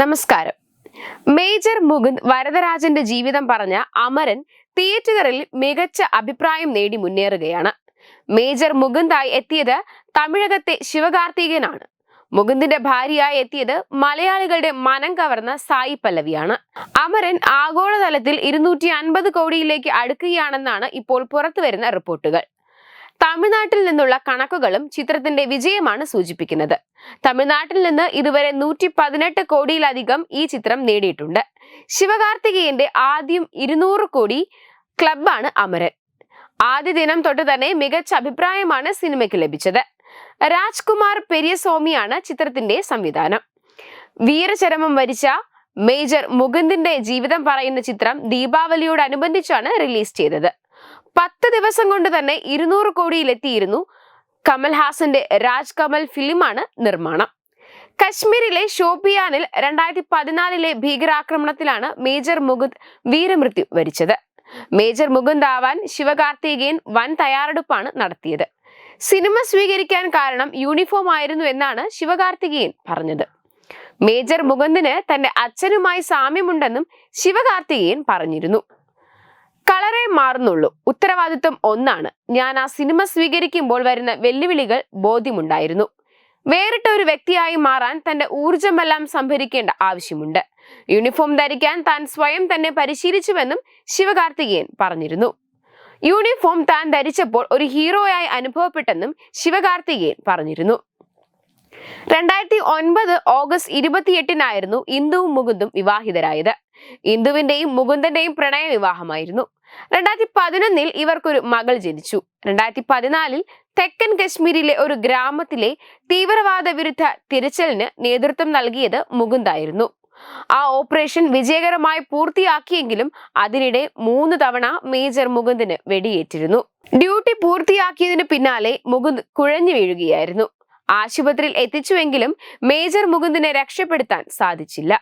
നമസ്കാരം. മേജർ മുകുന്ദ് വരദരാജന്റെ ജീവിതം പറഞ്ഞ അമരൻ തിയേറ്ററിൽ മികച്ച അഭിപ്രായം നേടി മുന്നേറുകയാണ്. മേജർ മുകുന്ദായി എത്തിയത് തമിഴകത്തെ ശിവകാർത്തികനാണ്. മുകുന്ദിന്റെ ഭാര്യയായി എത്തിയത് മലയാളികളുടെ മനം കവർന്ന സായി പല്ലവിയാണ്. അമരൻ ആഗോളതലത്തിൽ ഇരുന്നൂറ്റി അൻപത് കോടിയിലേക്ക് അടുക്കുകയാണെന്നാണ് ഇപ്പോൾ പുറത്തുവരുന്ന റിപ്പോർട്ടുകൾ. തമിഴ്നാട്ടിൽ നിന്നുള്ള കണക്കുകളും ചിത്രത്തിന്റെ വിജയമാണ് സൂചിപ്പിക്കുന്നത്. തമിഴ്നാട്ടിൽ നിന്ന് ഇതുവരെ നൂറ്റി പതിനെട്ട് കോടിയിലധികം ഈ ചിത്രം നേടിയിട്ടുണ്ട്. ശിവകാർത്തികേയന്റെ ആദ്യം ഇരുന്നൂറ് കോടി ക്ലബാണ് അമരൻ. ആദ്യ ദിനം തൊട്ട് തന്നെ മികച്ച അഭിപ്രായമാണ് സിനിമയ്ക്ക് ലഭിച്ചത്. രാജ്കുമാർ പെരിയസ്വാമിയാണ് ചിത്രത്തിന്റെ സംവിധാനം. വീരചരമം വരിച്ച മേജർ മുകുന്ദിന്റെ ജീവിതം പറയുന്ന ചിത്രം ദീപാവലിയോടനുബന്ധിച്ചാണ് റിലീസ് ചെയ്തത്. പത്ത് ദിവസം കൊണ്ട് തന്നെ ഇരുന്നൂറ് കോടിയിലെത്തിയിരുന്നു കമൽഹാസന്റെ രാജ് കമൽ ഫിലിമാണ് നിർമ്മാണം. കശ്മീരിലെ ഷോപ്പിയാനിൽ രണ്ടായിരത്തി പതിനാലിലെ ഭീകരാക്രമണത്തിലാണ് മേജർ മുകുന്ദ് വീരമൃത്യു വരിച്ചത്. മേജർ മുകുന്ദ് ആവാൻ ശിവകാർത്തികേയൻ വൻ തയ്യാറെടുപ്പാണ് നടത്തിയത്. സിനിമ സ്വീകരിക്കാൻ കാരണം യൂണിഫോം ആയിരുന്നു എന്നാണ് ശിവകാർത്തികേയൻ പറഞ്ഞത്. മേജർ മുകുന്ദിന് തന്റെ അച്ഛനുമായി സാമ്യമുണ്ടെന്നും ശിവകാർത്തികേയൻ പറഞ്ഞിരുന്നു. കളറേ മാറുന്നുള്ളൂ. ഉത്തരവാദിത്വം ഒന്നാണ്. ഞാൻ ആ സിനിമ സ്വീകരിക്കുമ്പോൾ വരുന്ന വെല്ലുവിളികൾ ബോധ്യമുണ്ടായിരുന്നു. വേറിട്ട ഒരു വ്യക്തിയായി മാറാൻ തന്റെ ഊർജമെല്ലാം സംഭരിക്കേണ്ട ആവശ്യമുണ്ട്. യൂണിഫോം ധരിക്കാൻ താൻ സ്വയം തന്നെ പരിശീലിച്ചുവെന്നും ശിവകാർത്തികേയൻ പറഞ്ഞിരുന്നു. യൂണിഫോം താൻ ധരിച്ചപ്പോൾ ഒരു ഹീറോയായി അനുഭവപ്പെട്ടെന്നും ശിവകാർത്തികേയൻ പറഞ്ഞിരുന്നു. രണ്ടായിരത്തി ഒൻപത് ഓഗസ്റ്റ് ഇരുപത്തിയെട്ടിനായിരുന്നു ഇന്ദുവും മുകുന്ദും വിവാഹിതരായത്. ഇന്ദുവിന്റെയും മുകുന്ദന്റെയും പ്രണയ വിവാഹമായിരുന്നു. രണ്ടായിരത്തി പതിനൊന്നിൽ ഇവർക്കൊരു മകൾ ജനിച്ചു. രണ്ടായിരത്തി പതിനാലിൽ തെക്കൻ കശ്മീരിലെ ഒരു ഗ്രാമത്തിലെ തീവ്രവാദ വിരുദ്ധ തിരച്ചിലിന് നേതൃത്വം നൽകിയത് മുകുന്ദായിരുന്നു. ആ ഓപ്പറേഷൻ വിജയകരമായി പൂർത്തിയാക്കിയെങ്കിലും അതിനിടെ മൂന്ന് തവണ മേജർ മുകുന്ദിന് വെടിയേറ്റിരുന്നു. ഡ്യൂട്ടി പൂർത്തിയാക്കിയതിന് പിന്നാലെ മുകുന്ദ് കുഴഞ്ഞു വീഴുകയായിരുന്നു. ആശുപത്രിയിൽ എത്തിച്ചുവെങ്കിലും മേജർ മുകുന്ദിനെ രക്ഷപ്പെടുത്താൻ സാധിച്ചില്ല.